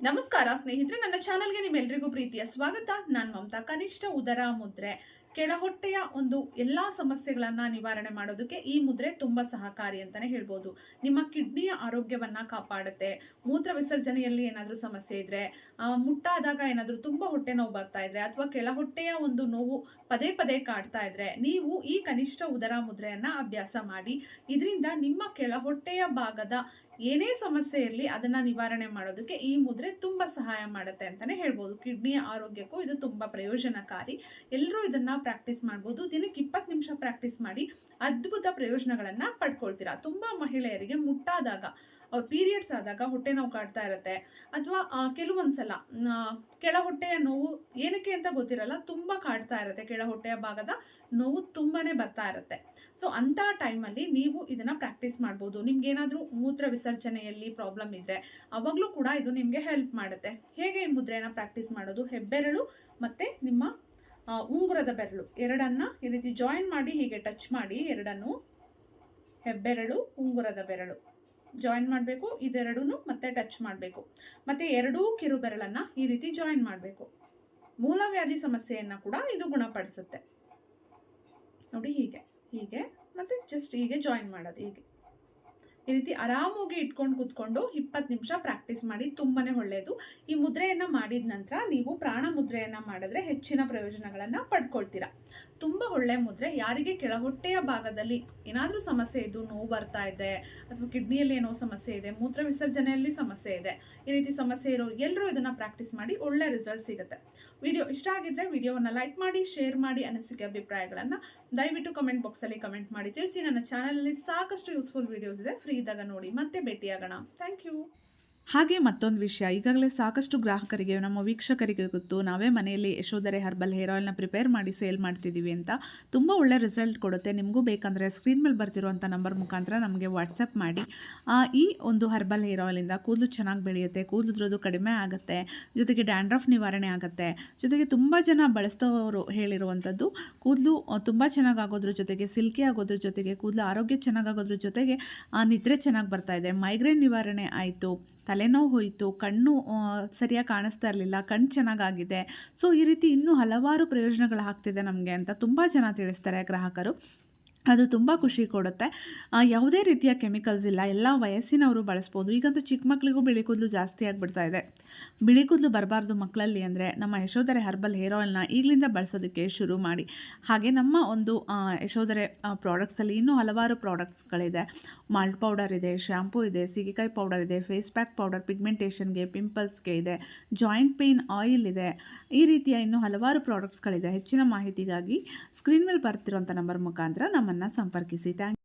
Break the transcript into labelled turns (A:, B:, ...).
A: ನಮಸ್ಕಾರ ಸ್ನೇಹಿತರೆ ನನ್ನ ಚಾನಲ್ಗೆ ನಿಮ್ಮೆಲ್ಲರಿಗೂ ಪ್ರೀತಿಯ ಸ್ವಾಗತ. ನಾನು ಮಮತಾ ಕನಿಷ್ಠ ಉದರ ಮುದ್ರೆ. ಕೆಳಹೊಟ್ಟೆಯ ಒಂದು ಎಲ್ಲಾ ಸಮಸ್ಯೆಗಳನ್ನು ನಿವಾರಣೆ ಮಾಡೋದಕ್ಕೆ ಈ ಮುದ್ರೆ ತುಂಬಾ ಸಹಕಾರಿ ಅಂತಾನೆ ಹೇಳ್ಬೋದು. ನಿಮ್ಮ ಕಿಡ್ನಿಯ ಆರೋಗ್ಯವನ್ನ ಕಾಪಾಡುತ್ತೆ. ಮೂತ್ರ ವಿಸರ್ಜನೆಯಲ್ಲಿ ಏನಾದರೂ ಸಮಸ್ಯೆ ಇದ್ರೆ ಮುಟ್ಟಾದಾಗ ಏನಾದರೂ ತುಂಬಾ ಹೊಟ್ಟೆ ನೋವು ಬರ್ತಾ ಇದ್ರೆ ಅಥವಾ ಕೆಳಹೊಟ್ಟೆಯ ಒಂದು ನೋವು ಪದೇ ಪದೇ ಕಾಡ್ತಾ ಇದ್ರೆ ನೀವು ಈ ಕನಿಷ್ಠ ಉದರ ಮುದ್ರೆಯನ್ನ ಅಭ್ಯಾಸ ಮಾಡಿ, ಇದರಿಂದ ನಿಮ್ಮ ಕೆಳಹೊಟ್ಟೆಯ ಭಾಗದ ಏನೇ ಸಮಸ್ಯೆ ಇರಲಿ ಅದನ್ನ ನಿವಾರಣೆ ಮಾಡೋದಕ್ಕೆ ಈ ಮುದ್ರೆ ತುಂಬಾ ಸಹಾಯ ಮಾಡುತ್ತೆ ಅಂತಾನೆ ಹೇಳ್ಬೋದು. ಕಿಡ್ನಿಯ ಆರೋಗ್ಯಕ್ಕೂ ಇದು ತುಂಬಾ ಪ್ರಯೋಜನಕಾರಿ. ಎಲ್ಲರೂ ಇದನ್ನ ಪ್ರಾಕ್ಟೀಸ್ ಮಾಡ್ಬೋದು. ದಿನಕ್ಕೆ ಇಪ್ಪತ್ತು ನಿಮಿಷ ಪ್ರಾಕ್ಟೀಸ್ ಮಾಡಿ ಅದ್ಭುತ ಪ್ರಯೋಜನಗಳನ್ನು ಪಡ್ಕೊಳ್ತೀರಾ. ತುಂಬಾ ಮಹಿಳೆಯರಿಗೆ ಮುಟ್ಟಾದಾಗ ಅವ್ರ ಪೀರಿಯಡ್ಸ್ ಆದಾಗ ಹೊಟ್ಟೆ ನೋವು ಕಾಡ್ತಾ ಇರುತ್ತೆ. ಅಥವಾ ಕೆಲವೊಂದ್ಸಲ ಕೆಳ ಹೊಟ್ಟೆಯ ನೋವು ಏನಕ್ಕೆ ಅಂತ ಗೊತ್ತಿರಲ್ಲ, ತುಂಬಾ ಕಾಡ್ತಾ ಇರುತ್ತೆ ಕೆಳ ಹೊಟ್ಟೆಯ ಭಾಗದ ನೋವು ತುಂಬಾನೇ ಬರ್ತಾ ಇರುತ್ತೆ. ಸೊ ಅಂತ ಟೈಮಲ್ಲಿ ನೀವು ಇದನ್ನ ಪ್ರಾಕ್ಟೀಸ್ ಮಾಡ್ಬೋದು. ನಿಮ್ಗೆ ಏನಾದರೂ ಮೂತ್ರ ವಿಸರ್ಜನೆಯಲ್ಲಿ ಪ್ರಾಬ್ಲಮ್ ಇದ್ರೆ, ಅವಾಗಲೂ ಕೂಡ ಇದು ನಿಮಗೆ ಹೆಲ್ಪ್ ಮಾಡುತ್ತೆ. ಹೇಗೆ ಈ ಮುದ್ರೆನ ಪ್ರಾಕ್ಟೀಸ್ ಮಾಡೋದು? ಹೆಬ್ಬೆರಳು ಮತ್ತೆ ನಿಮ್ಮ ಉಂಗುರದ ಬೆರಳು. ಎರಡನ್ನ ಈ ರೀತಿ ಜಾಯಿನ್ ಮಾಡಿ, ಹೀಗೆ ಟಚ್ ಮಾಡಿ, ಎರಡನ್ನು ಹೆಬ್ಬೆರಳು, ಉಂಗುರದ ಬೆರಳು. ಜಾಯಿನ್ ಮಾಡಬೇಕು ಇದೆರಡೂ ಮತ್ತೆ ಟಚ್ ಮಾಡಬೇಕು. ಮತ್ತೆ ಎರಡೂ ಕಿರು ಬೆರಳನ್ನ ಈ ರೀತಿ ಜಾಯಿನ್ ಮಾಡಬೇಕು. ಮೂಲವ್ಯಾಧಿ ಸಮಸ್ಯೆಯನ್ನು ಕೂಡ ಇದು ಗುಣಪಡಿಸುತ್ತೆ. ನೋಡಿ ಹೀಗೆ ಹೀಗೆ, ಮತ್ತೆ ಜಸ್ಟ್ ಹೀಗೆ ಜಾಯಿನ್ ಮಾಡೋದು ಹೀಗೆ. ಈ ರೀತಿ ಆರಾಮಾಗಿ ಇಟ್ಕೊಂಡು ಕೂತ್ಕೊಂಡು ಇಪ್ಪತ್ತು ನಿಮಿಷ ಪ್ರಾಕ್ಟೀಸ್ ಮಾಡಿ ತುಂಬಾ ಒಳ್ಳೆಯದು ಈ ಮುದ್ರೆಯನ್ನು ಮಾಡಿದ ನಂತರ ನೀವು ಪ್ರಾಣ ಮುದ್ರೆಯನ್ನು ಮಾಡಿದ್ರೆ ಹೆಚ್ಚಿನ ಪ್ರಯೋಜನಗಳನ್ನು ಪಡ್ಕೊಳ್ತೀರಾ. ತುಂಬ ಒಳ್ಳೆಯ ಮುದ್ರೆ. ಯಾರಿಗೆ ಕೆಳಹೊಟ್ಟೆಯ ಭಾಗದಲ್ಲಿ ಏನಾದರೂ ಸಮಸ್ಯೆ ಇದ್ದು ನೋವು ಬರ್ತಾ ಇದೆ, ಅಥವಾ ಕಿಡ್ನಿಯಲ್ಲಿ ಏನೋ ಸಮಸ್ಯೆ ಇದೆ, ಮೂತ್ರ ವಿಸರ್ಜನೆಯಲ್ಲಿ ಸಮಸ್ಯೆ ಇದೆ, ಈ ರೀತಿ ಸಮಸ್ಯೆ ಇರೋರು ಎಲ್ಲರೂ ಇದನ್ನು ಪ್ರಾಕ್ಟೀಸ್ ಮಾಡಿ ಒಳ್ಳೆ ರಿಸಲ್ಟ್ ಸಿಗುತ್ತೆ. ವಿಡಿಯೋ ಇಷ್ಟ ಆಗಿದ್ರೆ ವಿಡಿಯೋವನ್ನು ಲೈಕ್ ಮಾಡಿ ಶೇರ್ ಮಾಡಿ ಅನಿಸಿಕೆ ಅಭಿಪ್ರಾಯಗಳನ್ನು ದಯವಿಟ್ಟು ಕಮೆಂಟ್ ಬಾಕ್ಸಲ್ಲಿ ಕಮೆಂಟ್ ಮಾಡಿ. ತಿಳಿಸಿ ನನ್ನ ಚಾನಲಲ್ಲಿ ಸಾಕಷ್ಟು ಯೂಸ್ಫುಲ್ ವಿಡಿಯೋಸ್ ಇದೆ. ಫ್ರೀ ಇದ್ದಾಗ ನೋಡಿ ಮತ್ತೆ ಭೇಟಿಯಾಗೋಣ. ಥ್ಯಾಂಕ್ ಯು
B: ಹಾಗೆ ಮತ್ತೊಂದು ವಿಷಯ. ಈಗಾಗಲೇ ಸಾಕಷ್ಟು ಗ್ರಾಹಕರಿಗೆ, ನಮ್ಮ ವೀಕ್ಷಕರಿಗೆ ಗೊತ್ತು, ನಾವೇ ಮನೆಯಲ್ಲಿ ಯಶೋಧರೆ ಹರ್ಬಲ್ ಹೇರ್ ಆಯಿಲ್ನ ಪ್ರಿಪೇರ್ ಮಾಡಿ ಸೇಲ್ ಮಾಡ್ತಿದ್ದೀವಿ ಅಂತ. ತುಂಬ ಒಳ್ಳೆ ರಿಸಲ್ಟ್ ಕೊಡುತ್ತೆ. ನಿಮಗೂ ಬೇಕಂದರೆ ಸ್ಕ್ರೀನ್ ಮೇಲೆ ಬರ್ತಿರುವಂಥ ನಂಬರ್ ಮುಖಾಂತರ ನಮಗೆ ವಾಟ್ಸಪ್ ಮಾಡಿ. ಈ ಒಂದು ಹರ್ಬಲ್ ಹೇರ್ ಆಯಿಲಿಂದ ಕೂದಲು ಚೆನ್ನಾಗಿ ಬೆಳೆಯುತ್ತೆ, ಕೂದಲು ಉದ್ರೋದು ಕಡಿಮೆ ಆಗುತ್ತೆ, ಜೊತೆಗೆ ಡ್ಯಾಂಡ್ರಫ್ ನಿವಾರಣೆ ಆಗುತ್ತೆ, ಜೊತೆಗೆ ತುಂಬ ಜನ ಬಳಸ್ತವರು ಹೇಳಿರುವಂಥದ್ದು ಕೂದಲು ತುಂಬ ಚೆನ್ನಾಗಿ ಆಗೋದ್ರ ಜೊತೆಗೆ ಸಿಲ್ಕಿ ಆಗೋದ್ರ ಜೊತೆಗೆ, ಕೂದಲು ಆರೋಗ್ಯ ಚೆನ್ನಾಗಾಗೋದ್ರ ಜೊತೆಗೆ ನಿದ್ರೆ ಚೆನ್ನಾಗಿ ಬರ್ತಾ ಇದೆ. ಮೈಗ್ರೇನ್ ನಿವಾರಣೆ ಆಯಿತು ತಲೆನೋವು ಹೋಯಿತು, ಕಣ್ಣು ಸರಿಯಾಗಿ ಕಾಣಿಸ್ತಾ ಇರಲಿಲ್ಲ, ಕಣ್ಣು ಚೆನ್ನಾಗಾಗಿದೆ. ಸೊ ಈ ರೀತಿ ಇನ್ನೂ ಹಲವಾರು ಪ್ರಯೋಜನಗಳು ಆಗ್ತಿದೆ ನಮಗೆ ಅಂತ ತುಂಬ ಜನ ತಿಳಿಸ್ತಾರೆ ಗ್ರಾಹಕರು. ಅದು ತುಂಬ ಖುಷಿ ಕೊಡುತ್ತೆ. ಯಾವುದೇ ರೀತಿಯ ಕೆಮಿಕಲ್ಸ್ ಇಲ್ಲ. ಎಲ್ಲ ವಯಸ್ಸಿನವರು ಬಳಸ್ಬೋದು. ಈಗಂತೂ ಚಿಕ್ಕ ಮಕ್ಕಳಿಗೂ ಬಿಳಿ ಕೂದಲು ಜಾಸ್ತಿ ಆಗಿಬಿಡ್ತಾ ಇದೆ. ಬಿಳಿ ಕೂದಲು ಬರಬಾರ್ದು ಮಕ್ಕಳಲ್ಲಿ ಅಂದರೆ ನಮ್ಮ ಯಶೋಧರೆ ಹರ್ಬಲ್ ಹೇರ್ ಆಯಿಲ್ನ ಈಗಲಿಂದ ಬಳಸೋದಕ್ಕೆ ಶುರು ಮಾಡಿ. ಹಾಗೆ ನಮ್ಮ ಒಂದು ಯಶೋಧರೆ ಪ್ರಾಡಕ್ಟ್ಸಲ್ಲಿ ಇನ್ನೂ ಹಲವಾರು ಪ್ರಾಡಕ್ಟ್ಸ್ಗಳಿದೆ ಮಾಲ್ಟ್ ಪೌಡರ್ ಇದೆ ಶ್ಯಾಂಪೂ ಇದೆ, ಸೀಗೆಕಾಯಿ ಪೌಡರ್ ಇದೆ ಫೇಸ್ ಪ್ಯಾಕ್ ಪೌಡರ್ ಪಿಗ್ಮೆಂಟೇಷನ್ಗೆ ಪಿಂಪಲ್ಸ್ಗೆ ಇದೆ ಜಾಯಿಂಟ್ ಪೇನ್ ಆಯಿಲ್ ಇದೆ. ಈ ರೀತಿಯ ಇನ್ನೂ ಹಲವಾರು ಪ್ರಾಡಕ್ಟ್ಸ್ಗಳಿದೆ ಹೆಚ್ಚಿನ ಮಾಹಿತಿಗಾಗಿ ಸ್ಕ್ರೀನ್ ಮೇಲೆ ಬರ್ತಿರೋಂಥ ನಂಬರ್ ಮುಖಾಂತರ ನಮ್ಮನ್ನು ಸಂಪರ್ಕಿಸಿ ಥ್ಯಾಂಕ್